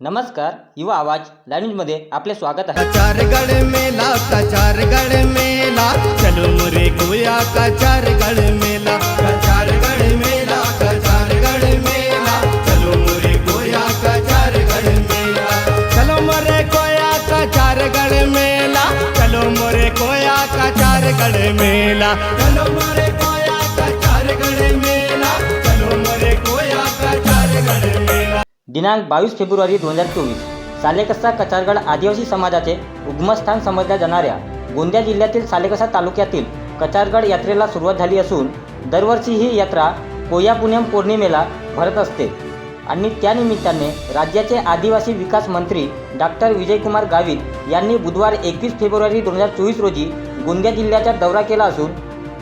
नमस्कार युवा आवाज लाईव्हमध्ये आपले स्वागत आहे. कचारगढ़ मेला कचारगढ़ मेला. चलो मुरे गोया का कचारगढ़ मेला. कचारगढ़ मेला कचारगढ़ मेला. चलो मुरे गोया का कचारगढ़ मेला. चलो मुरे गोया का कचारगढ़ मेला. चलो मुरे गोया का कचारगढ़ मेला. चलो मुरे दिनांक बावीस फेब्रुवारी दोन हजार चोवीस. सालेकसा कचारगड आदिवासी समाजाचे उगमस्थान समजल्या जाणाऱ्या गोंदिया जिल्ह्यातील सालेकसा तालुक्यातील कचारगड यात्रेला सुरुवात झाली असून दरवर्षी ही यात्रा कोयापुण्यम पौर्णिमेला भरत असते. आणि त्यानिमित्ताने राज्याचे आदिवासी विकास मंत्री डॉक्टर विजयकुमार गावित यांनी बुधवार एकवीस फेब्रुवारी दोन हजार चोवीस रोजी गोंदिया जिल्ह्याचा दौरा केला असून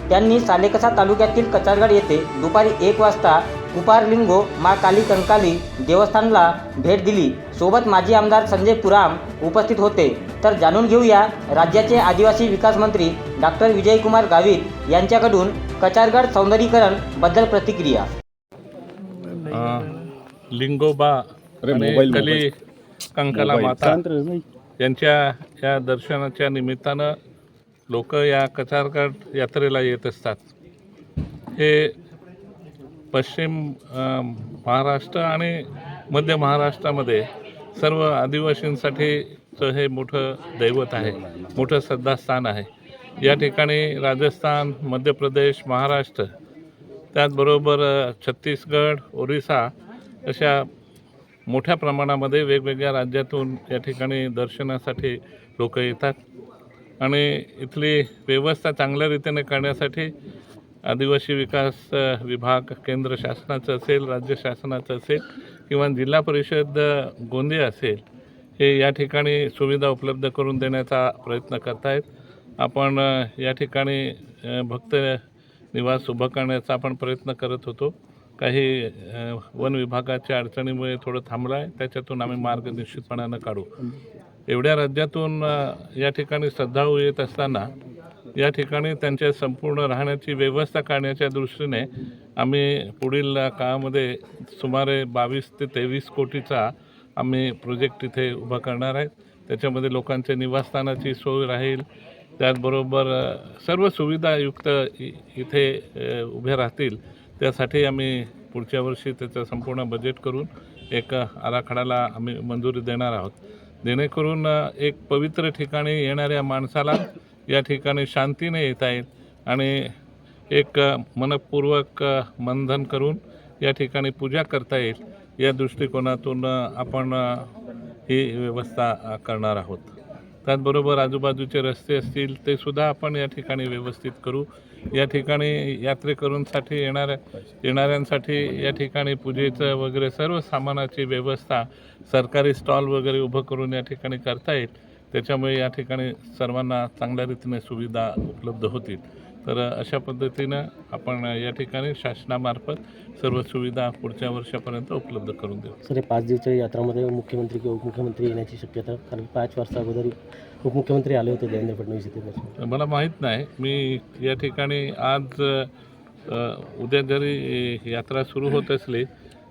त्यांनी सालेकसा तालुक्यातील कचारगड येथे दुपारी एक वाजता कुपारलिंगो मा काली कंकाली देवस्थानला भेट दिली. सोबत माजी आमदार संजय पुराम उपस्थित होते. तर जाणून घेऊया राज्याचे आदिवासी विकास मंत्री डॉक्टर विजयकुमार गावित यांच्याकडून कचारगड सौंदर्यीकरणबद्दल प्रतिक्रिया. लिंगोबा कली कंकाला माता यांच्या या दर्शनाच्या निमित्तानं लोक या कचारगड यात्रेला येत असतात. हे पश्चिम महाराष्ट्र आणि मध्य महाराष्ट्रामध्ये सर्व आदिवासींसाठीचं हे मोठं दैवत आहे मोठं श्रद्धास्थान आहे. या ठिकाणी राजस्थान मध्य प्रदेश महाराष्ट्र त्याचबरोबर छत्तीसगड ओरिसा अशा मोठ्या प्रमाणामध्ये वेगवेगळ्या राज्यातून या ठिकाणी दर्शनासाठी लोक येतात. आणि इथली व्यवस्था चांगल्या रीतीने करण्यासाठी आदिवासी विकास विभाग केंद्र शासनाचं असेल राज्य शासनाचं असेल किंवा जिल्हा परिषद गोंदिया असेल हे या ठिकाणी सुविधा उपलब्ध करून देण्याचा प्रयत्न करतायत. आपण या ठिकाणी भक्त निवास उभं करण्याचा आपण प्रयत्न करत होतो. काही वन विभागाच्या अडचणीमुळे थोडं थांबलं आहे त्याच्यातून आम्ही मार्ग निश्चितपणानं काढू. एवढ्या राज्यातून या ठिकाणी श्रद्धाळू येत असताना या ठिकाणी त्यांच्या संपूर्ण राहण्याची व्यवस्था करण्याच्या दृष्टीने आम्ही पुढील काळामध्ये सुमारे बावीस ते तेवीस कोटीचा आम्ही प्रोजेक्ट इथे उभा करणार आहे. त्याच्यामध्ये लोकांच्या निवासस्थानाची सोय राहील. त्याचबरोबर सर्व सुविधायुक्त इ इथे उभे उभ्या राहतील. त्यासाठी आम्ही पुढच्या वर्षी त्याचं संपूर्ण बजेट करून एक आराखड्याला आम्ही मंजुरी देणार आहोत. जेणेकरून एक पवित्र ठिकाणी येणाऱ्या माणसाला या ठिकाणी शांतीने येता येईल. आणि एक मनपूर्वक मंधन मंथन करून या ठिकाणी पूजा करता येईल. या दृष्टिकोनातून आपण ही व्यवस्था करणार आहोत. त्याचबरोबर आजूबाजूचे रस्ते असतील ते सुद्धा आपण या ठिकाणी व्यवस्थित करू. या ठिकाणी यात्रेकरूंसाठी येणाऱ्या येणाऱ्यांसाठी या ठिकाणी पूजेचं वगैरे सर्व सामानाची व्यवस्था सरकारी स्टॉल वगैरे उभं करून या ठिकाणी करता येईल. त्याच्यामुळे या ठिकाणी सर्वांना चांगल्या रीतीने सुविधा उपलब्ध होतील. तर अशा पद्धतीनं आपण या ठिकाणी शासनामार्फत सर्व सुविधा पुढच्या वर्षापर्यंत उपलब्ध करून देऊ. सर हे पाच दिवसाच्या यात्रामध्ये मुख्यमंत्री किंवा उपमुख्यमंत्री येण्याची शक्यता कारण पाच वर्षा अगोदर उपमुख्यमंत्री आले होते देवेंद्र फडणवीस इथे बसून. मला माहीत नाही. मी या ठिकाणी आज उद्या जरी यात्रा सुरू होत असली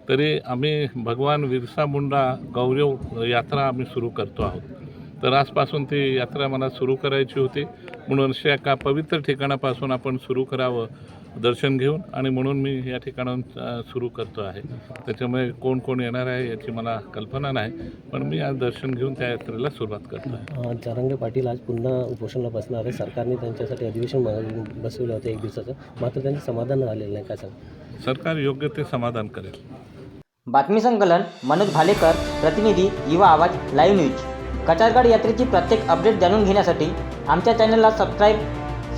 तरी आम्ही भगवान बिरसा मुंडा गौरव यात्रा आम्ही सुरू करतो आहोत. तर आजपासून ती यात्रा मला सुरू करायची होती. म्हणून अशा एका पवित्र ठिकाणापासून आपण सुरू करावं दर्शन घेऊन आणि म्हणून मी या ठिकाणाहून सुरू करतो आहे. त्याच्यामुळे कोण कोण येणार आहे याची मला कल्पना नाही पण मी आज दर्शन घेऊन त्या यात्रेला सुरुवात करतो आहे. जरांगे पाटील आज पुन्हा उपोषणाला बसणार आहे. सरकारने त्यांच्यासाठी अधिवेशन बसवलं होतं एक दिवसाचं. मात्र त्यांचे समाधान झालेलं नाही. काय सांग? सरकार योग्य ते समाधान करेल. बातमी संकलन मनोज भालेकर प्रतिनिधी युवा आवाज लाईव्ह न्यूज. कचारगड यात्रेची प्रत्येक अपडेट जाणून घेण्यासाठी आमच्या चॅनलला सबस्क्राईब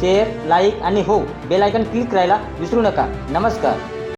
शेअर लाईक आणि हो बेल आयकन क्लिक करायला विसरू नका. नमस्कार.